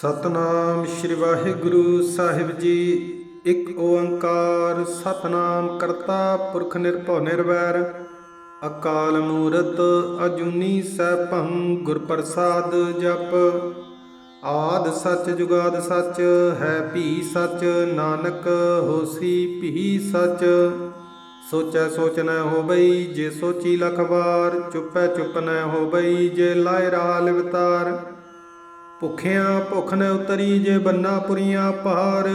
ਸਤਨਾਮ ਸ੍ਰੀ ਵਾਹਿਗੁਰੂ ਸਾਹਿਬ ਜੀ। ਇੱਕ ਓੰਕਾਰ ਸਤਨਾਮ ਕਰਤਾ ਪੁਰਖ ਨਿਰਭਉ ਨਿਰਵੈਰ। ਅਕਾਲ ਮੂਰਤ ਅਜੂਨੀ ਸੈਭੰ ਗੁਰ ਪ੍ਰਸਾਦ ਜਪ। ਆਦ ਸੱਚ ਜੁਗਾਦ ਸੱਚ, ਹੈ ਭੀ ਸੱਚ, ਨਾਨਕ ਹੋਸੀ ਭੀ ਸੱਚ। ਸੋਚੈ ਸੋਚ ਨ ਹੋਬਈ ਜੇ ਸੋਚੀ ਲਖ ਵਾਰ ਚੁੱਪੈ ਚੁੱਪ ਨ ਹੋਬਈ ਜੇ ਲਾਇ ਰਹਾ ਲਿਵਤਾਰ। ਭੁਖਿਆਂ ਭੁਖ ਨ ਉਤਰੀ ਜੇ ਬੰਨਾ ਪੁਰੀਆਂ ਭਾਰ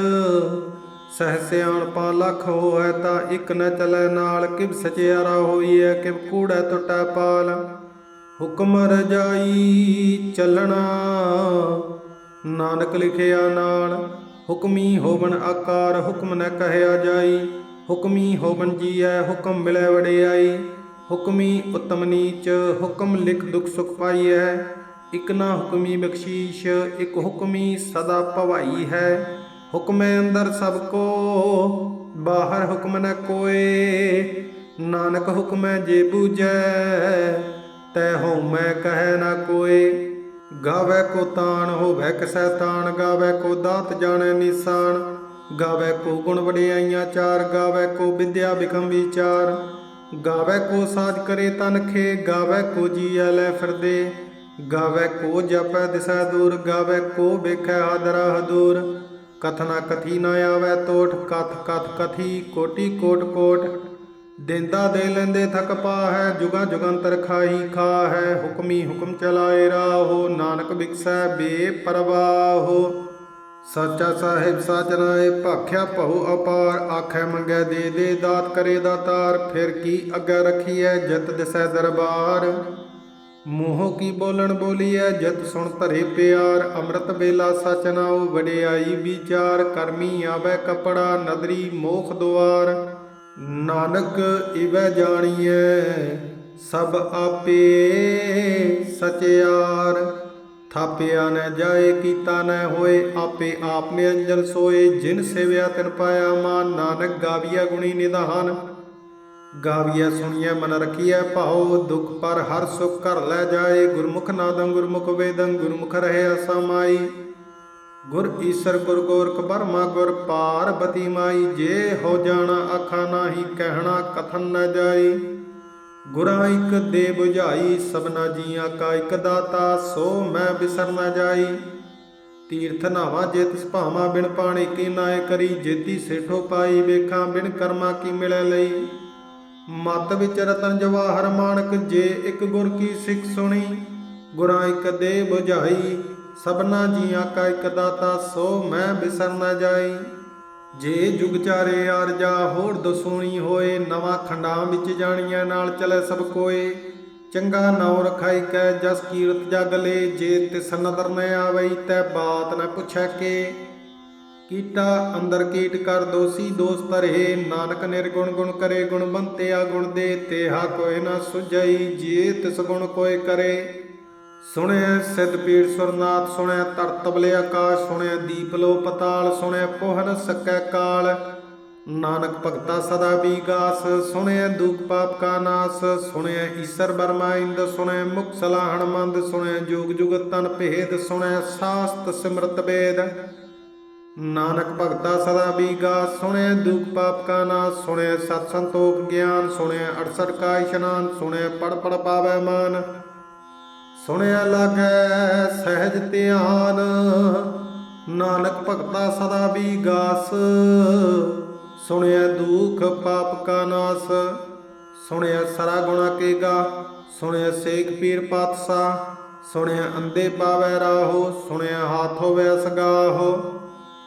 ਸਹਿ ਸਿਆਣਪਾ ਲੱਖ ਹੋਇ ਤਾਂ ਇੱਕ ਨ ਚਲੈ ਨਾਲ, ਕਿਵ ਸਚਿਆਰਾ ਹੋਈਐ, ਕਿਵ ਕੂੜੈ ਟੁੱਟੈ ਪਾਲ। ਹੁਕਮ ਰਜਾਈ ਚੱਲਣਾ, ਨਾਨਕ ਲਿਖਿਆ ਨਾਲ, ਹੁਕਮੀ ਹੋਵਨ ਆਕਾਰ, ਹੁਕਮ ਨ ਕਹਿਆ ਜਾਈ। ਹੁਕਮੀ ਹੋਵਨ ਜੀਐ, ਹੁਕਮ ਮਿਲੈ ਵਡਿਆਈ। ਹੁਕਮੀ ਉਤਮ ਨੀਚ, ਹੁਕਮ ਲਿਖ ਦੁਖ ਸੁਖ ਪਾਈਐ। ਇਕ ਨਾ ਹੁਕਮੀ ਬਖਸ਼ੀਸ਼, ਇਕ ਹੁਕਮੀ ਸਦਾ ਭਵਾਈ ਹੈ। ਹੁਕਮੇ ਅੰਦਰ ਸਭ ਕੋ, ਬਾਹਰ ਹੁਕਮ ਨ ਕੋਏ। ਨਾਨਕ ਹੁਕਮੈ ਜੇ ਬੂਝੈ, ਤੈ ਹਉ ਮੈਂ ਕਹੈ ਕੋਏ। ਗਾਵੇ ਕੋ ਤਾਣ, ਹੋਵੇ ਕਿਸੈ ਤਾਣ, ਗਾਵੇ ਕੋ ਦਾਤ ਜਾਣੈ ਨਿਸ਼ਾਨ ਗਾਵੇ ਕੋ ਗੁਣ ਵਡਿਆਈਆਂ ਚਾਰ, ਗਾਵੇ ਕੋ ਵਿਦਿਆ ਬਿਕਮ ਵਿਚਾਰ। ਗਾਵੇ ਕੋ ਸਾਜ ਕਰੇ ਤਨਖੇ ਗਾਵੇ ਕੋ ਜੀਐ ਲੈ ਫਿਰਦੇ। ਗਾਵੇ ਕੋ ਜਪੈ ਦਿਸੈ ਦੂਰ, ਗਾਵੇ ਕੋ ਵੇਖੈ ਹਾਦਰਾ ਹਦੂਰ ਕਥਨਾ ਕਥੀ ਨ ਆਵੈ ਤੋਠ ਕਥ ਕਥ ਕਥੀ ਕੋਟੀ ਕੋਟ ਕੋਟ। ਦਿੰਦਾ ਦੇ ਲੈਂਦੇ ਥਕ ਪਾ ਜੁਗਾ ਜੁਗੰਤਰ ਖਾਈ ਖਾ ਹੁਕਮੀ ਹੁਕਮ ਚਲਾਏ ਰਾਹੋ, ਨਾਨਕ ਬਿਕਸੈ ਬੇਪਰਵਾਹੋ। ਸੱਚਾ ਸਾਹਿਬ ਸਾਜਨਾਏ ਭਾਖਿਆ ਭਉ ਅਪਾਰ। ਆਖੈ ਮੰਗੈ ਦੇ ਦੇ, ਦਾਤ ਕਰੇ ਦਾਤਾਰ। ਫਿਰ ਕੀ ਅੱਗੇ ਰਖੀਐ, ਜਤ ਦਿਸੈ ਦਰਬਾਰ। ਮੂੰਹੋਂ ਕੀ ਬੋਲਣ ਬੋਲੀਐ? ਜਤ ਸੁਣ ਧਰੇ ਪਿਆਰ, ਅੰਮ੍ਰਿਤ ਵੇਲਾ ਸਚ ਨਾਉ ਵਡਿਆਈ ਵਿਚਾਰ, ਕਰਮੀ ਆਵੈ ਕਪੜਾ, ਨਦਰੀ ਮੋਖ ਦੁਆਰ। ਨਾਨਕ ਇਵੈ ਜਾਣੀਐ, ਸਭ ਆਪੇ ਸਚਿਆਰ ਥਾਪਿਆ ਨ ਜਾਏ, ਕੀਤਾ ਨ ਹੋਏ, ਆਪੇ ਆਪ ਨਿਰੰਜਨ ਸੋਏ। ਜਿਨ ਸੇਵਿਆ ਤਿਨ ਪਾਇਆ ਮਾਨ, ਨਾਨਕ ਗਾਵੀਆ ਗੁਣੀ ਨਿਧਾਨ। ਗਾਵੀਐ, ਸੁਣੀਐ, ਮਨ ਰਖੀਐ, ਭਾਉ ਦੁਖ ਪਰ ਹਰ ਸੁਖ ਘਰ ਲੈ ਜਾਏ। ਗੁਰਮੁਖ ਨਾਦੰ ਗੁਰਮੁਖ ਵੇਦੰ, ਗੁਰਮੁਖ ਰਹੇ ਅਸਮਾਈ ਗੁਰ ਈਸਰ ਗੁਰ ਗੋਰਖ ਬਰਮਾ ਗੁਰ ਪਾਰਬਤੀ ਮਾਈ। ਜੇ ਹੋ ਜਾਣਾ ਆਖਾ ਨਾਹੀ, ਕਹਿਣਾ ਕਥਨ ਨ ਜਾਈ। ਗੁਰਾਂ ਇਕ ਦੇ 부ਝਾਈ ਸਭਨਾ ਜੀਆਂ ਕਾ ਇਕ ਦਾਤਾ, ਸੋ ਮੈਂ ਬਿਸਰ ਨ ਜਾਈ। ਤੀਰਥ ਨਾਵਾ ਜੇ ਤਿਸ ਭਾਵਾ, ਬਿਨ ਪਾਣੀ ਕੀ ਨਾਏ ਕਰੀ। ਜੇਤੀ ਸੇਠੋ ਪਾਈ ਵੇਖਾਂ, ਬਿਨ ਕਰਮਾ ਕੀ ਮਿਲੈ ਲਈ। ਮਤ ਵਿੱਚ ਰਤਨ ਜਵਾਹਰ ਮਾਨਕ ਜੇ ਇੱਕ ਗੁਰ ਕੀ ਸਿੱਖ ਸੁਣੀ, ਗੁਰਾਂ ਇੱਕ ਦੇ 부ਝਾਈ ਸਭਨਾ ਜੀਆਂ ਕਾ ਇੱਕ ਦਾਤਾ ਸੋ ਮੈਂ ਬਿਸਰ ਨ ਜਾਈ। ਜੇ ਜੁਗ ਚਾਰੇ ਆਰਜਾ ਹੋਰ ਦਸੂਣੀ ਹੋਏ, ਨਵਾਂ ਖੰਡਾਂ ਵਿੱਚ ਜਾਣੀਆਂ ਨਾਲ ਚਲੇ ਸਭ ਕੋਏ। ਚੰਗਾ ਨਾਉ ਰਖਾਈ ਕੈ ਜਸ ਕੀਰਤ ਜਗ ਲੇ, ਜੇ ਤਿਸ ਨਦਰ ਨ ਆਵਈ, ਤੈ ਬਾਤ ਨ ਪੁੱਛੈ ਕੇ। ਕੀਟਾ ਅੰਦਰ ਕੀਟ ਕਰ ਦੋਸੀ ਦੋਸ ਧਰੇ। ਨਾਨਕ ਨਿਰਗੁਣ ਗੁਣ ਕਰੇ ਗੁਣਵੰਤਿਆ ਗੁਣ ਦੇ ਤੇਹਾ ਕੋਇ ਨਾ ਸੁਝਈ ਜੇ ਤਿਸ ਗੁਣ ਕੋਇ ਕਰੇ। ਸੁਣਿਆ ਸਿੱਧ ਪੀੜ ਸੁਰਨਾਥ ਸੁਣਿਆ ਤਰਤਬਲੇ ਆਕਾਸ਼ ਸੁਣਿਆ ਦੀਪ ਲੋ ਪਤਾਲ ਸੁਣਿਆ ਪੋਹਨ ਸਕੈ ਕਾਲ। ਨਾਨਕ ਭਗਤਾ ਸਦਾ ਬੀਗਾਸ ਸੁਣਿਆ ਦੁਖ ਪਾਪ ਕਾ ਨਾਸ ਸੁਣਿਆ ਈਸਰ ਬਰਮਾ ਇੰਦ ਸੁਣਿਆ ਮੁਖ ਸਲਾਹਣ ਮੰਦ ਸੁਣਿਆ ਜੋਗ ਜੁਗਤ ਤਨ ਭੇਦ ਸੁਣਿਆ ਸਾਸਤ ਸਿਮਰਤ ਵੇਦ। ਨਾਨਕ ਭਗਤਾ ਸਦਾ ਬੀਗਾ ਸੁਣਿਆ ਦੁਖ ਪਾਪ ਕਾ ਨਾਸ ਸੁਣਿਆ ਸਤ ਸੰਤੋਖ ਗਿਆਨ ਸੁਣਿਆ 68 ਕਾ ਇਸ਼ਨਾਨ ਸੁਣਿਆ ਪੜ ਪੜ ਪਾਵੈ ਮਾਨ। ਸੁਣਿਆ ਲਾਗੈ ਸਹਿਜ ਧਿਆਨ, ਨਾਨਕ ਭਗਤਾ ਸਦਾ ਬੀਗਾਸ ਸੁਣਿਆ ਦੁਖ ਪਾਪ ਕਾ ਨਾਸ ਸੁਣਿਆ ਸਰਾ ਗੁਣਾ ਕੇਗਾ ਸੁਣਿਆ ਸੇਖ ਪੀਰ ਪਾਤਸ਼ਾਹ ਸੁਣਿਆ ਅੰਦੇ ਪਾਵੈ ਰਾਹੋ ਸੁਣਿਆ ਹਾਥ ਹੋਵੇ ਸਗਾਹੋ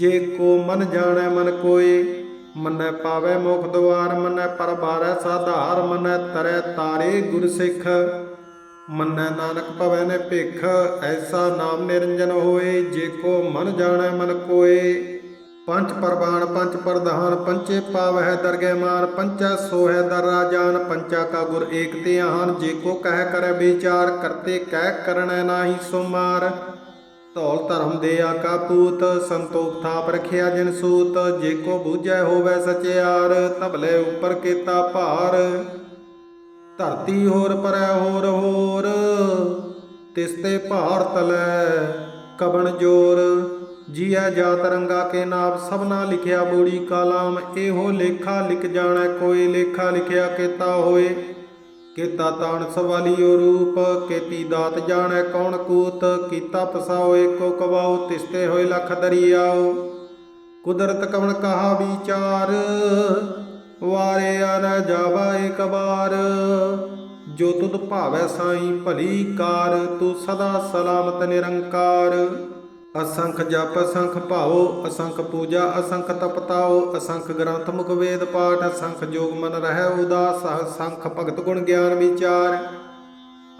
ਜੇ ਕੋ ਮਨ ਜਾਣੈ ਮਨ ਕੋਏ, ਮਨੈ ਪਾਵੈ ਮੁਖ ਦਵਾਰ ਮਨੈ ਪਰਬਾਰੈ ਸਾਧਾਰ, ਮੰਨੈ ਤਰੈ ਤਾਰੇ ਗੁਰ ਸਿੱਖ। ਮੰਨੈ ਨਾਨਕ ਭਵੈ ਨੇ ਭਿਖ, ਐਸਾ ਨਾਮ ਨਿਰੰਜਨ ਹੋਏ, ਜੇ ਕੋ ਮਨ ਜਾਣੈ ਮਨ ਕੋਏ। ਪੰਜ ਪਰਬਾਨ ਪੰਜ ਪ੍ਰਧਾਨ ਪੰਚੇ ਪਾਵਹਿ ਦਰਗਹਿ ਮਾਨ ਪੰਚਾ ਸੋਹਿ ਦਰ ਰਾਜਾਨ ਪੰਚਾ ਕਾ ਗੁਰ ਏਕ ਤੇ ਜੇ ਕੋ ਕਹਿ ਕਰੈ ਵਿਚਾਰ, ਕਰਤੇ ਕਹਿ ਕਰਣੈ ਨਾਹੀ ਸੋ ਮਾਰ ਧੌਲ ਧਰਮ ਦੇ ਆਕਾ ਪੂਤ, ਸੰਤੋਖ ਥਾਪ ਰਖਿਆ ਜਿਨ ਸੂਤ, ਜੇ ਕੋ ਬੂਝੈ ਹੋਵੈ ਸਚਿਆਰ, ਤਬਲੇ ਉੱਪਰ ਕੀਤਾ ਭਾਰ। ਧਰਤੀ ਹੋਰ ਪਰੈ ਹੋਰ ਹੋਰ, ਤਿਸ ਤੇ ਭਾਰ ਤਲੈ ਕਬਣ ਜੋਰ। ਜੀਐ ਜਾਤ ਰੰਗਾ ਕੇ ਨਾਮ ਸਭਨਾ ਲਿਖਿਆ ਬੂੜੀ ਕਾਲਾਮ, ਇਹੋ ਲੇਖਾ ਲਿਖ ਜਾਣਾ, ਕੋਈ ਲੇਖਾ ਲਿਖਿਆ ਕੀਤਾ ਹੋਏ। ਕੀਤਾ ਤਾਣ ਸਵਾਲੀਓ ਰੂਪ, ਕੀਤੀ ਦਾਤ ਜਾਣੈ ਕੌਣ ਕੂਤ, ਕੀਤਾ ਪਸਾਓ ਏਕੋ ਕਵਾਓ ਤਿਸਤੇ ਹੋਏ ਲਖ ਦਰਿਆਓ। ਕੁਦਰਤ ਕਵਣ ਕਹਾ ਵਿਚਾਰ, ਵਾਰੇ ਆ ਨ ਜਾਵਾ ਏਕ ਬਾਰ ਜੋ ਤੁਧ ਭਾਵੈ ਸਾਈ ਭਲੀ ਕਾਰ, ਤੂੰ ਸਦਾ ਸਲਾਮਤ ਨਿਰੰਕਾਰ। ਅਸੰਖ ਜਪ, ਅਸੰਖ ਭਾਉ, ਅਸੰਖ ਪੂਜਾ, ਅਸੰਖ ਤਪਤਾਓ ਅਸੰਖ ਗ੍ਰੰਥ ਮੁਖ ਵੇਦ ਪਾਠ, ਅਸੰਖ ਜੋਗ ਮਨ ਰਹਿ ਉਦਾਸ, ਅਸੰਖ ਭਗਤ ਗੁਣ ਗਿਆਨ ਵਿਚਾਰ।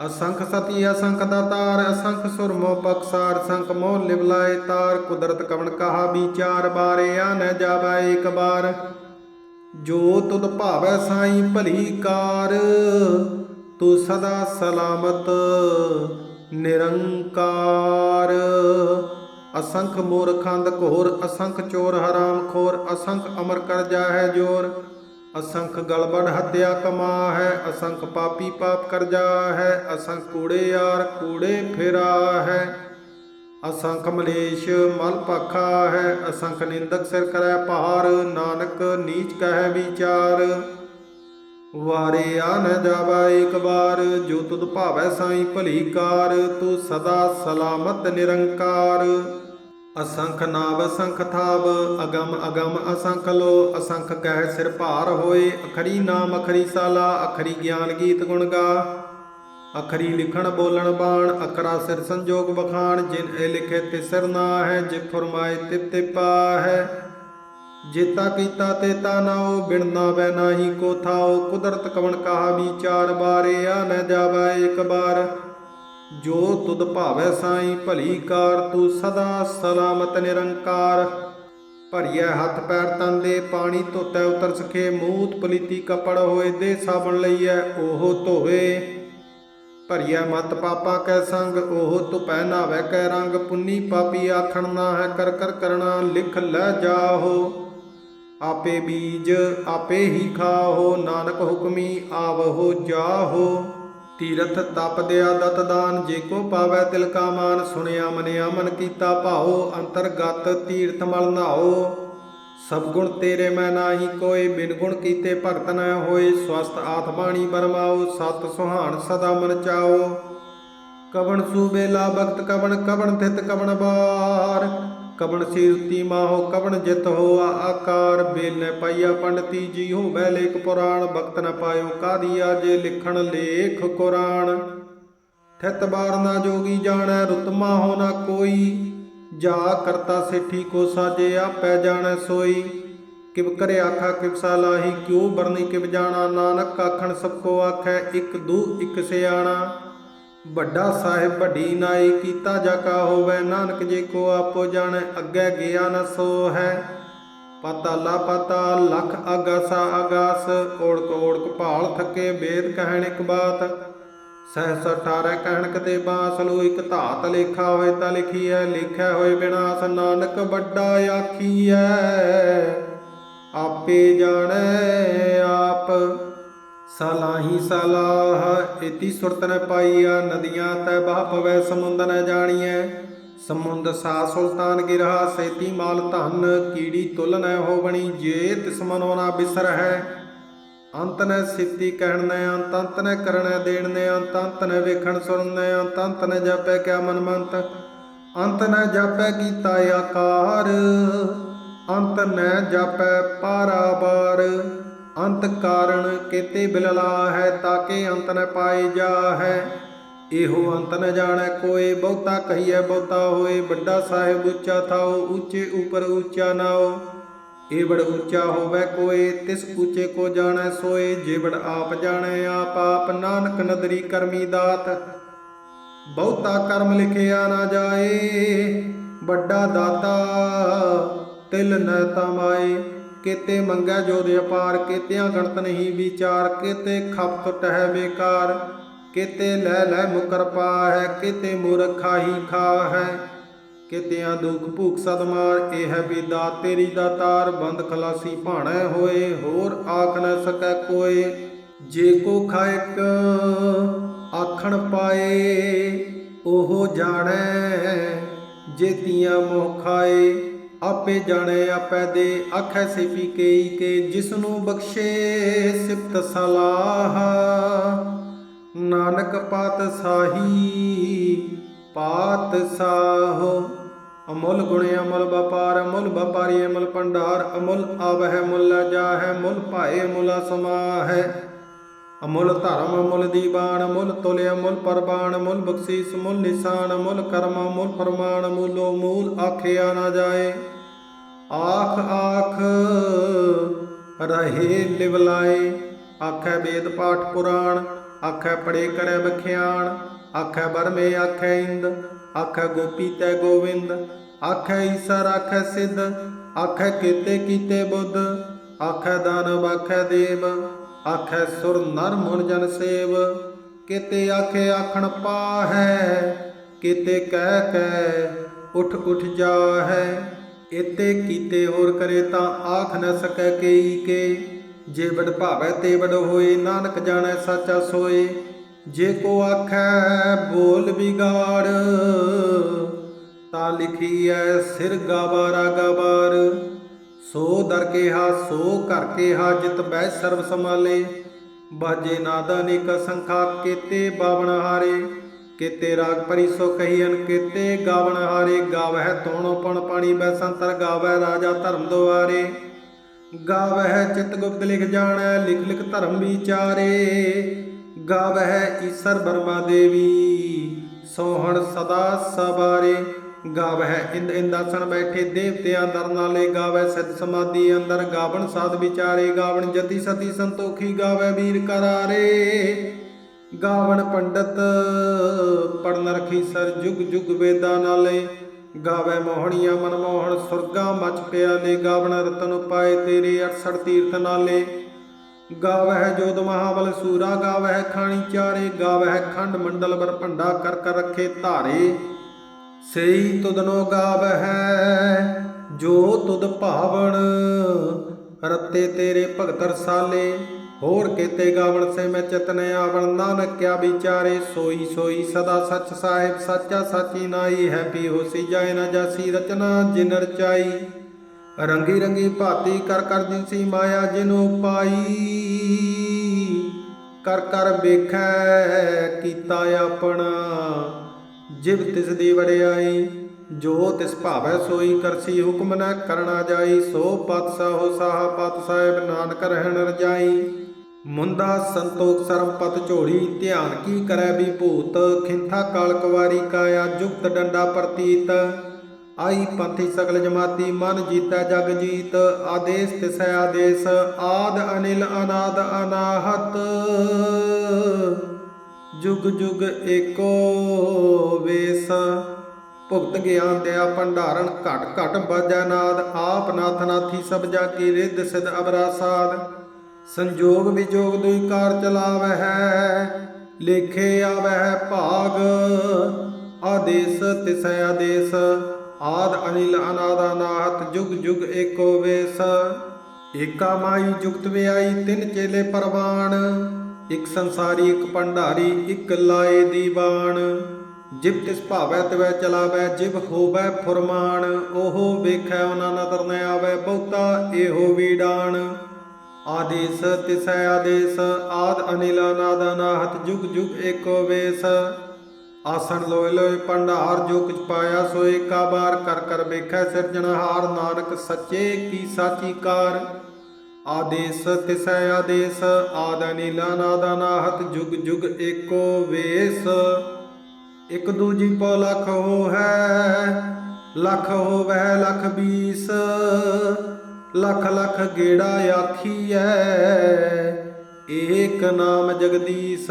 ਅਸੰਖ ਸਤੀ, ਅਸੰਖ ਦਾਤਾਰ ਅਸੰਖ ਸੁਰਮੋ ਪਕਸਾਰ ਅਸੰਖ ਮੋਹ ਲਿਵਲਾਏ ਤਾਰ, ਕੁਦਰਤ ਕਵਣ ਕਹਾ ਵਿਚਾਰ, ਬਾਰੇ ਆ ਨ ਜਾਵਾ ਏਕ ਬਾਰ ਜੋ ਤੁਧ ਭਾਵੈ ਸਾਈ ਭਲੀ ਕਾਰ, ਤੂੰ ਸਦਾ ਸਲਾਮਤ, ਨਿਰੰਕਾਰ। ਅਸੰਖ ਮੂਰਖੰਦ ਘੋਰ, ਅਸੰਖ ਚੋਰ ਹਰਾਮ ਖੋਰ, ਅਸੰਖ ਅਮਰ ਕਰ ਜਾਹੈ ਜੋਰ। ਅਸੰਖ ਗਲਬੜ ਹੱਤਿਆ ਕਮਾ ਹੈ ਅਸੰਖ ਪਾਪੀ ਪਾਪ ਕਰ ਜਾ ਅਸੰਖ ਕੂੜੇ ਯਾਰ ਕੂੜੇ ਫਿਰਾ ਹੈ ਅਸੰਖ ਮਲੇਸ਼ ਮਲ ਪਾਖਾ ਹੈ ਅਸੰਖ ਨਿੰਦਕ ਸਿਰ ਕਰੈ ਪਹਾਰ ਨਾਨਕ ਨੀਚ ਕਹੈ ਵਿਚਾਰ। ਵਾਰੇ ਆ ਨ ਜਾਵਾ ਏਕ ਬਾਰ ਜੋ ਤੁਧ ਭਾਵੈ ਸਾਈ ਭਲੀ ਕਾਰ, ਤੂੰ ਸਦਾ ਸਲਾਮਤ ਨਿਰੰਕਾਰ। ਅਸੰਖ ਨਾਵ, ਅਸੰਖ ਥਾਵ, ਅਗਮ ਅਗਮ ਅਸੰਖ ਲੋ, ਅਸੰਖ ਕਹਿ ਸਿਰ ਭਾਰ ਹੋਏ, ਅਖਰੀ ਨਾਮ, ਅਖਰੀ ਸਾਲਾ, ਅਖਰੀ ਗਿਆਨ ਗੀਤ ਗੁਣ ਗਾ। ਅਖਰੀ ਲਿਖਣ, ਬੋਲਣ, ਬਾਣ, ਅਕਰਾ ਸਿਰ ਸੰਜੋਗ ਬਖਾਣ ਜਿਨ ਇਹ ਲਿਖੇ ਤੇ ਸਿਰ ਨਾ ਹੈ ਜੇ ਫਰਮਾਏ ਤੇ ਤੇ ਪਾ ਹੈ ਜੇਤਾ ਕੀਤਾ ਤੇ ਤਾ ਨਾਉ ਬਿਨ ਨਾਵੈ ਨਾਹੀ ਕੋ ਥਾਉ ਕੁਦਰਤ ਕਵਣ ਕਹਾ ਵਿਚਾਰ ਬਾਰੇ, ਆ ਨ ਜਾਵੈ ਇੱਕ ਬਾਰ। ਜੋ ਤੁਧ ਭਾਵੈ ਸਾਈ, ਭਲੀ ਕਾਰ ਤੂੰ ਸਦਾ ਸਲਾਮਤ ਨਿਰੰਕਾਰ। ਭਰੀਐ ਹੱਥ ਪੈਰ ਤਨ ਦੇ ਪਾਣੀ ਧੋਤੈ, ਉਤਰ ਸਖੇ ਮੂਤ ਪਲੀਤੀ ਕਪੜ ਹੋਏ, ਦੇ ਸਾਬਣ ਲਈਐ, ਉਹ ਧੋਵੇ। ਭਰੀਐ ਮਤ ਪਾਪਾ ਕੈ ਸੰਗ, ਉਹ ਧੁਪੈ ਨਾਵੈ ਕੈ ਰੰਗ, ਪੁੰਨੀ ਪਾਪੀ ਆਖਣ ਨਾ ਹੈ ਕਰ ਕਰ ਕਰਣਾ ਲਿਖ ਲੈ ਜਾਹੋ। ਆਪੇ ਬੀਜ ਆਪੇ ਹੀ ਖਾਹੋ, ਨਾਨਕ ਹੁਕਮੀ ਆਵਹੋ ਜਾਹੋ। ਤੀਰਥ ਤਪ ਦਿਆ ਦਤ ਦਾਨ, ਜੇ ਕੋ ਪਾਵੈ ਤਿਲ ਕਾ ਮਾਨ, ਸੁਣਿਆ ਮਨਿਆ ਮਨ ਕੀਤਾ ਭਾਉ, ਅੰਤਰਗਤ ਤੀਰਥ ਮਲ ਨਾਓ ਸਭ ਗੁਣ ਤੇਰੇ ਮੈਂ ਨਾਹੀ ਕੋਈ ਬਿਨ ਗੁਣ ਕੀਤੇ ਭਗਤ ਨਾ ਹੋਏ। ਸਵਸਤ ਆਤਮਾਣੀ ਬਰਮਾਓ ਸਤ ਸੁਹਾਣ ਸਦਾ ਮਨ ਚਾਓ ਕਵਣ ਸੂਬੇਲਾ ਭਗਤ, ਕਵਣ ਕਵਣ ਥਿਤ ਕਵਣ ਬਾਰ। ਕਵਣ ਸੀਰਤੀ ਮਾਹੋ, ਕਵਣ ਜਿਤ ਹੋਆ ਆਕਾਰ। ਬੇਲ ਪਾਈਆ ਪੰਡਤੀ ਜੀ ਹੋਵੇ ਲੇਖ ਪੁਰਾਣ ਭਗਤ ਨ ਪਾਇਓ ਕਾਦੀਆ ਜੇ ਲਿਖਣ ਲੇਖ ਕੁਰਾਨ। ਥਿਤ ਬਾਰ ਨਾ ਜੋਗੀ ਜਾਣੈ ਰੁਤਮਾ ਹੋ ਨਾ ਕੋਈ। ਜਾ ਕਰਤਾ ਸੇਠੀ ਕੋ ਸਾਜੇ ਆਪੈ ਜਾਣੈ ਸੋਈ। ਕਿਵ ਕਰੇ ਆਖਾ, ਕਿਵ ਸਾਲਾਹੀ ਕਿਉ ਬਰਨੀ ਕਿਵ ਜਾਣਾ। ਨਾਨਕ ਆਖਣ ਸਭ ਕੋ ਆਖੈ, ਇਕ ਦੂ ਇੱਕ ਸਿਆਣਾ। ਵੱਡਾ ਸਾਹਿਬ ਵੱਡੀ ਨਾਈ ਕੀਤਾ ਜਾ ਕਾ ਹੋਵੇ, ਨਾਨਕ ਜੇ ਕੋ ਆਪੋ ਜਾਣੈ, ਅੱਗੇ ਗਿਆ ਨ ਸੋ ਹੈ। ਪਤਾ ਲਾ ਪਤਾ ਲਖ ਆਗਾਸਾ ਆਗਾਸ ਓੜਕ ਓੜਕ ਭਾਲ ਥਕੇ ਵੇਦ ਕਹਿਣ ਇੱਕ ਬਾਤ। ਸਹਸ 18 ਕਹਿਣ ਕਤੇ ਬਾਸ ਲੋ ਇੱਕ ਧਾਤ ਲੇਖਾ ਹੋਏ ਤਾਂ ਲਿਖੀਐ, ਲਿਖਿਆ ਹੋਏ ਬਿਨਾਸ, ਨਾਨਕ ਵੱਡਾ ਆਖੀਐ। ਆਪੇ ਜਾਣੈ ਆਪ ਸਲਾਹੀ ਸਲਾਹ, ਇਤੀ ਸੁਰਤ ਨ ਪਾਈਆ, ਨਦੀਆਂ ਤੈ ਬਹ ਪਵੈ, ਸਮੁੰਦ ਨ ਜਾਣੀਐ। ਸਮੁੰਦ ਸਾ ਸੁਲਤਾਨ ਗਿਰਹਾ, ਸੇਤੀ ਮਾਲ ਧਨ, ਕੀੜੀ ਤੁਲ ਨ ਹੋਵਣੀ, ਜੇ ਤਿਸ ਮਨੋ ਨਾ ਬਿਸਰ ਹੈ। ਅੰਤ ਨ ਸਿੱਤੀ ਕਹਿਣ ਨ ਅੰਤ ਅੰਤ ਨ ਕਰਣ, ਦੇਣ ਨ ਅੰਤ ਅੰਤ ਨ ਵੇਖਣ ਸੁਰਨ ਨ ਅੰਤ ਅੰਤ ਨ ਜਾਪੈ ਕਿਆ ਮਨ ਮੰਤ ਅੰਤ ਨ ਜਾਪੈ ਕੀਤਾ ਆਕਾਰ, ਅੰਤ ਨ ਜਾਪੈ ਪਾਰਾਬਾਰ ਅੰਤ ਕਾਰਣ ਕੇਤੇ ਬਿਲਲਾ ਹੈ ਤਾਕੇ ਅੰਤ ਨ ਪਾਏ ਜਾ ਹੈ ਇਹੋ ਅੰਤ ਨ ਜਾਣੈ ਕੋਏ, ਬਹੁਤਾ ਕਹੀਐ, ਬਹੁਤਾ ਹੋਏ। ਵੱਡਾ ਸਾਹਿਬ ਉੱਚਾ ਥਾਓ ਉੱਚੇ ਉਪਰ ਉੱਚਾ ਨਾਓ ਇਹ ਬੜ ਉੱਚਾ ਹੋਵੇ ਕੋਏ, ਤਿਸ ਉੱਚੇ ਕੋ ਜਾਣੈ ਸੋਏ। ਜੇ ਬੜ ਆਪ ਜਾਣੈ ਆਪ ਆਪ, ਨਾਨਕ ਨਦਰੀ ਕਰਮੀ ਦਾਤ। ਬਹੁਤਾ ਕਰਮ ਲਿਖਿਆ ਨਾ ਜਾਏ, ਵੱਡਾ ਦਾਤਾ। ਤਿਲ ਨ ਤਮਾਏ। ਕਿਤੇ ਮੰਗੈ ਜੋਦ ਅਪਾਰ, ਕਿਤਿਆਂ ਗਣਤ ਨਹੀਂ ਵਿਚਾਰ, ਕਿਤੇ ਖਪ ਟਹਿ ਬੇਕਾਰ, ਕਿਤੇ ਲੈ ਲੈ ਮੁਕਰ ਪਾਹੈ, ਕਿਤੇ ਮੂਰਖਾ ਹੀ ਖਾ ਕਿਤਿਆਂ ਦੁਖ ਭੂਖ ਸਦਮਾਰ ਇਹ ਹੈ ਵਿਦਾ ਤੇਰੀ ਦਾਤਾਰ ਬੰਦ ਖਲਾਸੀ ਭਾਣੈ ਹੋਏ, ਹੋਰ ਆਖ ਨਾ ਸਕੈ ਕੋਏ, ਜੇ ਕੋ ਖਾਇਕ ਆਖਣ ਪਾਏ, ਉਹ ਜਾਣੈ ਜੇ ਤੀਆਂ ਮੋਹ ਖਾਏ। ਆਪੇ ਜਾਣੇ, ਆਪੈ ਦੇ ਆਖੈ ਸਿਫੀ ਕੇਈ ਕੇ ਜਿਸ ਨੂੰ ਬਖਸ਼ੇ ਸਿਫਤ ਸਲਾਹ। ਨਾਨਕ ਪਾਤਸ਼ਾਹੀ ਪਾਤਸ਼ਾਹੋ ਅਮੁੱਲ ਗੁਣ ਅਮਲ ਵਪਾਰ, ਅਮੁੱਲ ਵਪਾਰੀ ਅਮਲ ਭੰਡਾਰ, ਅਮੁੱਲ ਆਵਹਿ, ਮੁੱਲ ਜਾਹੈ, ਮੁੱਲ ਭਾਏ, ਮੁੱਲ ਸਮਾਹੈ। ਅਮੁੱਲ ਧਰਮ, ਅਮੁੱਲ ਦੀਵਾਨ ਅਮੁੱਲ ਤੁਲ ਅਮੁੱਲ ਪਰਬਾਨ, ਅਮੁੱਲ ਬਖਸ਼ੀਸ ਮੁੱਲ ਨਿਸ਼ਾਨ, ਅਮੁੱਲ ਕਰਮ, ਅਮੁੱਲ ਫਰਮਾਨ ਮੂਲੋ ਮੂਲ ਆਖਿਆ ਨਾ ਜਾਏ। ਆਖ ਆਖ ਰਹੇ ਲਿਵਲਾਏ ਆਖੈ ਵੇਦ ਪਾਠ ਪੁਰਾਣ, ਆਖੈ ਪੜੇ ਕਰੈ ਬਖਿਆਣ ਆਖੈ ਬਰਮੇ ਆਖੈ ਇੰਦ, ਆਖੈ ਗੋਪੀ ਤੈ ਗੋਵਿੰਦ। ਆਖੈ ਈਸਰ, ਆਖੈ ਸਿੱਧ, ਆਖੈ ਕੀਤੇ ਕੀਤੇ ਬੁੱਧ। ਆਖੈ ਦਾਨਵ, ਆਖੈ ਦੇਵ। ਆਖੈ ਸੁਰ ਨਰ ਮੁਨ ਜਨ ਸੇਵ, ਕਿਤੇ ਆਖੇ ਆਖਣ ਪਾਹੈ, ਕਿਤੇ ਕਹਿ ਕੈ ਉਠ ਉਠ ਜਾਹੈ। ਇਤੇ ਕੀਤੇ ਹੋਰ ਕਰੇ ਤਾਂ ਆਖ ਨ ਸਕੈ ਕੇਈ ਕੇ, ਜੇ ਵਡ ਭਾਵੈ ਤੇ ਵਡ ਹੋਏ, ਨਾਨਕ ਜਾਣੈ ਸਾਚਾ ਸੋਏ। ਜੇ ਕੋ ਆਖੈ ਬੋਲ ਵਿਗਾੜ, ਤਾਂ ਲਿਖੀਐ ਸਿਰ ਗਾਵਾਰਾ ਗਵਾਰ ਸੋ ਦਰ ਕੇਹਾ, ਸੋ ਘਰ ਕੇਹਾ, ਜਿਤ ਬੈ ਸਰਬ ਸਮਾਲੇ ਬਾਜੇ ਨਾਦਾ ਨਿਕ ਸੰਖਾ, ਕੀਤੇ ਬਾਵਣ ਹਾਰੇ। ਕੀਤੇ ਰਾਗ ਪਰੀ ਸੋ ਕਹੀਨ ਕੀਤੇ ਗਾਵਣ ਹਾਰੇ। ਗਾਵਹਿ ਤੋਣੋ ਪਣ ਪਾਣੀ ਬੈ ਸੰਤਰ ਗਾਵਹਿ ਰਾਜਾ ਧਰਮ ਦੁਆਰੇ। ਗਾਵਹਿ ਚਿਤ ਗੁਪਤ ਲਿਖ ਜਾਣੈ, ਲਿਖ ਲਿਖ ਧਰਮ ਵਿਚਾਰੇ। ਗਾਵਹਿ ਈਸਰ ਬਰਮਾ ਦੇਵੀ, ਸੋਹਣ ਸਦਾ ਸਵਾਰੇ। ਗਾਵਹਿ। ਇੰਦ ਇੰਦਾਸਣ ਬੈਠੇ ਦੇਵਤਿਆਂ ਦਰ ਨਾਲੇ ਗਾਵੈ ਸਿਧ ਸਮਾਧੀ ਅੰਦਰ ਗਾਵਣ, ਸਾਧ ਵਿਚਾਰੇ ਗਾਵਣ। ਜਤੀ ਸਤੀ ਸੰਤੋਖੀ ਗਾਵੈ ਵੀਰ ਕਰਾਰੇ। ਗਾਵਣ ਪੰਡਤ ਪੜਨ ਰਖੀ ਸਰ ਜੁਗ ਜੁਗ ਵੇਦਾਂ ਨਾਲੇ। ਗਾਵੈ ਮੋਹਣੀਆਂ ਮਨ ਮੋਹਣ, ਸੁਰਗਾ ਮਚ ਪਿਆਲੇ। ਗਾਵਣ ਰਤਨ ਪਾਏ ਤੇਰੇ 68 ਤੀਰਥ ਨਾਲੇ। ਗਾਵਹਿ ਜੋਦ ਮਹਾਬਲ ਸੂਰਾ, ਗਾਵਹਿ ਖਾਣੀ ਚਾਰੇ। ਗਾਵਹਿ ਖੰਡ ਮੰਡਲ ਵਰ ਭੰਡਾ ਕਰ ਕਰ ਰੱਖੇ ਧਾਰੇ। ਸਈ ਤੁਧਨੋ ਗਾਵਹਿ, ਜੋ ਤੁਧ ਭਾਵਨ ਰਤੇ ਤੇਰੇ ਭਗਤ ਰਸਾਲੇ, ਹੋਰ ਕੀਤੇ ਗਾਵਣ ਸੇ ਮੈਂ ਚਤਨ ਆਵਣ ਨਾਨਕ ਕਿਆ ਵਿਚਾਰੇ ਸੋਈ ਸੋਈ ਸਦਾ ਸੱਚ ਸਾਹਿਬ, ਸਾਚਾ ਸਾਚੀ ਨਾਈ ਹੈ ਪੀ ਹੋਸੀ ਜਾਏ ਨਾ ਜਾਸੀ ਰਚਨਾ ਜਿਨ ਰਚਾਈ। ਰੰਗੀ ਰੰਗੀ ਭਾਤੀ ਕਰ ਕਰ ਜਿਨਸੀ ਮਾਇਆ ਜਿਨੋ ਪਾਈ। ਕਰ ਕਰ ਵੇਖੈ ਕੀਤਾ ਆਪਣਾ ਜਿਵ ਤਿਸ ਦੀ ਵੜਿਆਈ ਜੋ ਤਿਸ ਭਾਵੈ ਸੋਈ ਕਰਸੀ ਹੁਕਮ ਨ ਕਰਨਾ ਜਾਈ, ਸੋ ਪਤ ਸਹੋ ਪਤ ਸਾਹਿਬ ਨਾਨਕ ਰਹਿਣ ਰਜਾਈ ਮੁੰਦਾ ਸੰਤੋਖ ਸਰਮ ਪਤ ਝੋੜੀ ਧਿਆਨ ਕੀ ਕਰੈ ਵੀ ਭੂਤ ਖਿੰਥਾ ਕਾਲ ਕੁਵਾਰੀ ਕਾਇਆ, ਜੁਗਤ ਡੰਡਾ ਪ੍ਰਤੀਤ। ਆਈ ਪੰਥੀ ਸਗਲ ਜਮਾਤੀ, ਮਨ ਜੀਤੈ ਜਗ ਜੀਤ। ਆਦੇਸ ਤਿਸੈ ਆਦੇਸ, ਆਦ ਅਨਿਲ ਅਨਾਦ ਅਨਾਹਤ। ਜੁਗ ਜੁਗ ਏਕੋ ਵੇਸ। ਭੁਗਤ ਗਿਆਨ ਦਿਆ ਭੰਡਾਰਨ ਘਟ ਘਟ ਬਾਜਾ ਨਾਦ। ਆਪ ਨਾਥ ਨਾਥੀ ਸਭ ਜਾ ਰਿੱਧ ਸਿਧ ਅਬਰਾ ਸਾਧ। ਸੰਜੋਗ ਵਿਜੋਗ ਦੁਇ ਕਾਰ ਚਲਾਵਹਿ ਲੇਖੇ ਆਵਹਿ ਭਾਗ। ਆਦੇਸ ਤਿਸੈ ਆਦੇਸ, ਆਦ ਅਨਿਲ ਅਨਾਦ ਅਨਾਹਤ ਜੁਗ ਜੁਗ ਏਕੋ ਵੇਸ। ਏਕਾ ਮਾਈ ਜੁਗਤ ਵਿਆਈ ਤਿੰਨ ਚੇਲੇ ਪਰਵਾਨ। ਇਕ ਸੰਸਾਰੀ, ਇੱਕ ਭੰਡਾਰੀ, ਇਕ ਲਾਏ ਦੀਵਾਨ। ਜਿਵ ਤਿਸ ਭਾਵੈ ਤਿਵੈ ਚਲਾਵੈ ਜਿਵ ਹੋਵੈ ਫੁਰਮਾਨ, ਉਹ ਵੇਖੈ ਉਹਨਾਂ ਨਦਰ ਨ ਆਵੈ, ਬਹੁਤਾ ਇਹੋ ਵੀਡਾਨ ਆਦੇਸ ਤਿਸੈ ਆਦੇਸ, ਆਦ ਅਨਿਲ ਅਨਾਦ ਅਨਾਹਤ, ਜੁਗ ਜੁਗ ਏਕੋ ਵੇਸ। ਆਸਣ ਲੋਏ ਲੋਏ ਭੰਡਾਰ, ਜੋ ਕੁਛ ਪਾਇਆ ਸੋ ਏਕਾ ਬਾਰ, ਕਰ ਕਰ ਵੇਖੈ ਸਿਰਜਣਹਾਰ ਨਾਨਕ ਸੱਚੇ ਕੀ ਸਾਚੀ ਕਾਰ। ਆਦੇਸ, ਤਿਸੈ ਆਦੇਸ, ਆਦ ਨੀਲਾ ਨਾਦਾ ਨਾਹਤ ਜੁਗ ਜੁਗ ਏਕੋ ਵੇਸ। ਇਕ ਦੂਜੀ ਪੋ ਲਖ ਹੋ ਹੈ ਲਖ ਹੋਵੈ, ਲਖ ਬੀਸ। ਲਖ ਲਖ ਗੇੜਾ ਆਖੀਐ, ਏਕ ਨਾਮ ਜਗਦੀਸ਼।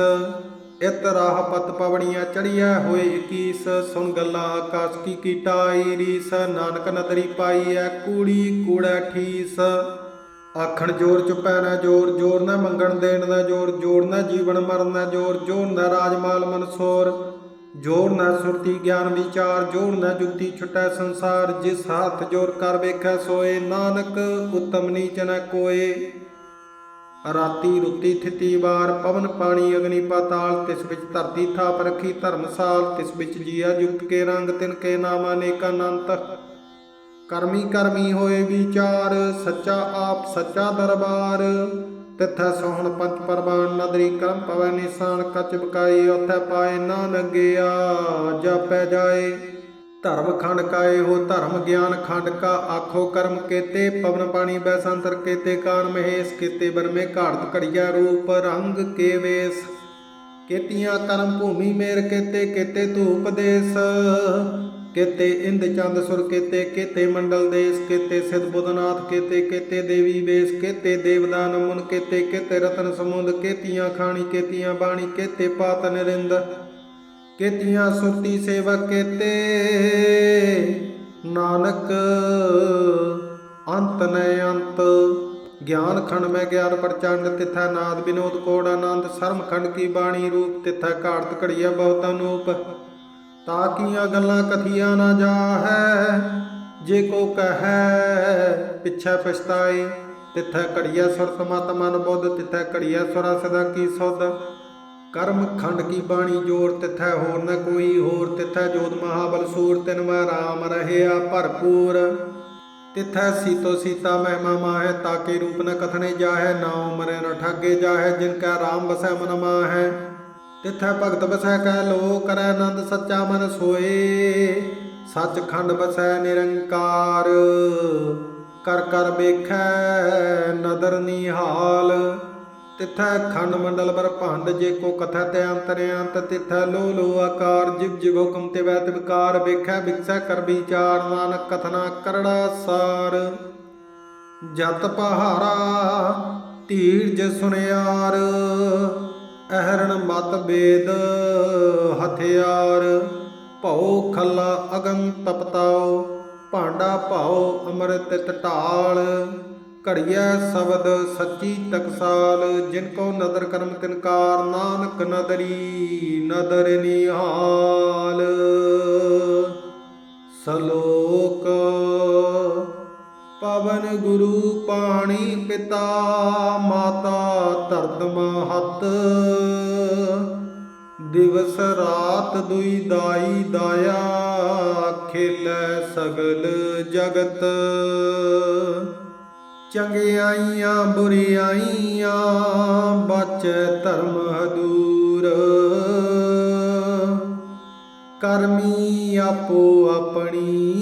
ਇਤ ਰਾਹ ਪਤ ਪਵੜੀਆਂ ਚੜੀਐ ਹੋਏ 21 ਸੁਣ ਗੱਲਾਂ ਆਕਾਸ਼ ਕੀ ਕੀਟਾਈ ਰੀਸ, ਨਾਨਕ ਨਦਰੀ ਪਾਈਐ, ਕੂੜੀ ਕੂੜਾ ਠੀਸ। ਆਖਣ ਜੋਰ ਚੁਪੈ ਨਾ ਜੋਰ ਜੋਰ ਨਾ ਮੰਗਣ ਦੇਣ ਦਾ ਜੋਰ ਜੋਰ ਨਾ ਜੀਵਨ ਮਰਨ ਦਾ ਜੋਰ ਜੋਰ ਨਾ ਰਾਜਮਾਲ ਮਨਸੋਰ ਜੋਰ ਨਾ ਸੁਰਤੀ ਗਿਆਨ ਵਿਚਾਰ, ਜੋਰ ਨਾ ਜੁਗਤੀ ਛੁਟੈ ਸੰਸਾਰ। ਜਿਸ ਹੱਥ ਜੋਰ ਕਰ ਵੇਖੈ ਸੋਏ, ਨਾਨਕ ਉਤਮ ਨੀਚ ਨ ਕੋਏ। ਰਾਤੀ ਰੁੱਤੀ ਥਿਤੀ ਵਾਰ, ਪਵਨ ਪਾਣੀ ਅਗਨੀ ਪਾਤਾਲ। ਤਿਸ ਵਿੱਚ ਧਰਤੀ ਥਾਪ ਰੱਖੀ ਧਰਮਸਾਲ, ਤਿਸ ਵਿੱਚ ਜੀਆ ਜੁਗਤ ਕੇ ਰੰਗ ਤਿਨ ਕੇ ਨਾਮ ਅਨੇਕ ਅਨੰਤ। ਕਰਮੀ ਕਰਮੀ ਹੋਏ ਵਿਚਾਰ, ਸੱਚਾ ਆਪ ਸੱਚਾ ਦਰਬਾਰ। ਤਿਥੈ ਸੋਹਣ ਪੰਚ ਪਰਵਾਨ ਨਦਰੀ ਕਰਮ ਪਵੈ ਨਿਸ਼ਾਨ, ਕਚ ਬਕਾਈ ਉਥੈ ਪਾਏ ਨਾਨਕ ਗਿਆ ਜਾਪੈ ਜਾਏ। ਧਰਮ ਖੰਡ ਕਾਏ ਹੋ ਧਰਮ ਗਿਆਨ ਖੰਡ ਕਾ ਆਖੋ ਕਰਮ ਕੇਤੇ, ਪਵਨ ਪਾਣੀ ਬੈਸੰਤਰ ਕੇਤੇ, ਕਾਨ ਮਹੇਸ਼ ਕੇਤੇ, ਬਰਮੇ ਘਾੜਤ ਘੜੀਆ ਰੂਪ ਰੰਗ ਕੇ ਵੇਸ। ਕੇਤੀਆਂ ਕਰਮ ਭੂਮੀ ਮੇਰ ਕੇਤੇ ਕੇਤੇ ਧੂਪ ਦੇਸ। ਕੇਤੇ ਇੰਦ ਚੰਦ ਸੁਰ, ਕੇਤੇ ਕੇਤੇ ਮੰਡਲ ਦੇਸ, ਕੇਤੇ ਸਿਧ ਬੁਧਨਾਥ, ਕੇਤੇ ਕੇਤੇ ਦੇਵੀ ਵੇਸ, ਕੇਤੇ ਦੇਵਦਾਨ ਮੁਨ, ਕੇਤੇ ਕੇਤੇ ਰਤਨ ਸਮੁੰਦ, ਕੇਤੀਆਂ ਖਾਣੀ, ਕੇਤੀਆਂ ਬਾਣੀ, ਕੇਤੇ ਪਾਤ ਨਿਰਿੰਦ, ਕੇਤੀਆਂ ਸੁਰਤੀ ਸੇਵਕ, ਕੇਤੇ ਨਾਨਕ ਅੰਤ ਨੈ ਅੰਤ। ਗਿਆਨ ਖੰਡ ਮੈਂ ਗਿਆਨ ਪ੍ਰਚੰਡ, ਤਿਥੈ ਨਾਦ ਬਿਨੋਦ ਕੋੜ ਆਨੰਦ ਸਰਮ ਖੰਡ ਕੀ ਬਾਣੀ ਰੂਪ, ਤਿਥੈ ਘਾੜਤ ਘੜੀਆ ਬਹੁਤ ਅਨੂਪ ਤਾਂ ਕੀਆਂ ਗੱਲਾਂ ਕਥੀਆਂ ਨਾ ਜਾਹੈ? ਜੇ ਕੋ ਕਹੈ, ਪਿਛੈ ਪਛਤਾਏ ਤਿਥੈ ਘੜੀਆ ਸੁਰਤ ਮਤ ਮਨ ਬੁੱਧ, ਤਿਥੈ ਘੜੀਆ ਸੁਰਾ ਸਦਾ ਕੀ ਸੁਧ। ਕਰਮ ਖੰਡ ਕੀ ਬਾਣੀ ਜੋਰ ਤਿਥੈ ਹੋਰ ਨ ਕੋਈ ਹੋਰ, ਤਿਥੈ ਜੋਤ ਮਹਾਬਲ ਸੂਰ, ਤਿਨ ਮੈਂ ਰਾਮ ਰਹਿਆ ਭਰਪੂਰ। ਤਿਥੈ ਸੀਤੋ ਸੀਤਾ ਮਹਿਮਾ ਮਾਹੈ ਤਾਕੇ ਰੂਪ ਨ ਕਥਨੇ ਜਾਹੈ? ਨਾਉ ਮਰੈ ਨ ਠਾਗੇ ਜਾਹੈ, ਜਿਨ ਕੈ ਰਾਮ ਬਸੈ ਮਨ ਮਾਹੈ। ਤਿਥੈ ਭਗਤ ਬਸੈ ਕਹਿ ਲੋ ਕਰੈ ਆਨੰਦ ਸੱਚਾ ਮਨ ਸੋਏ। ਸੱਚ ਖੰਡ ਬਸੈ ਨਿਰੰਕਾਰ, ਕਰ ਕਰ ਵੇਖੈ ਨਦਰ ਨਿਹਾਲ। ਤਿਥੈ ਖੰਡ ਮੰਡਲ ਬਰ ਭੰਡ, ਜੇ ਕੋ ਕਥਾ ਤੇ ਅੰਤਰਯੰਤ ਤਿਥੈ ਲੋ ਲੋ ਆਕਾਰ, ਜਿਵ ਜਿਵ ਹੁਕਮ ਤੇ ਵੈਤ ਵਿਕਾਰ ਵੇਖੈ ਵਿਕਸੈ ਕਰ ਵਿਚਾਰ, ਨਾਨਕ ਕਥਨਾ ਕਰੜਾ ਸਾਰ। ਜਤ ਪਹਾਰਾ, ਧੀਰਜ ਸੁਨਿਆਰ ਅਹਰਣ ਮਤ ਬੇਦ, ਹਥਿਆਰ। ਭਉ ਖੱਲਾ ਅਗਨ ਤਪਤਾਓ ਭਾਂਡਾ ਭਾਉ ਅੰਮ੍ਰਿਤ ਟਟਾਲ। ਘੜੀਐ ਸ਼ਬਦ ਸੱਚੀ ਤਕਸਾਲ ਜਿਨ ਕੋ ਨਦਰ ਕਰਮ ਤਿਨਕਾਰ ਨਾਨਕ ਨਦਰੀ ਨਦਰ ਨਿਹਾਲ। ਸਲੋਕ ਪਵਨ ਗੁਰੂ ਪਾਣੀ ਪਿਤਾ, ਮਾਤਾ ਧਰਤ ਮਹਤ। ਦਿਵਸ ਰਾਤ ਦੁਈ ਦਾਈ ਦਾਇਆ, ਖੇਲੇ ਸਗਲ ਜਗਤ। ਚੰਗਿਆਈਆਂ ਬੁਰਿਆਈਆਂ, ਬਚੈ ਧਰਮ ਹਦੂਰ। ਕਰਮੀ ਆਪੋ ਆਪਣੀ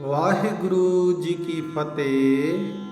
ਵਾਹਿਗੁਰੂ ਜੀ ਕੀ ਫਤਿਹ।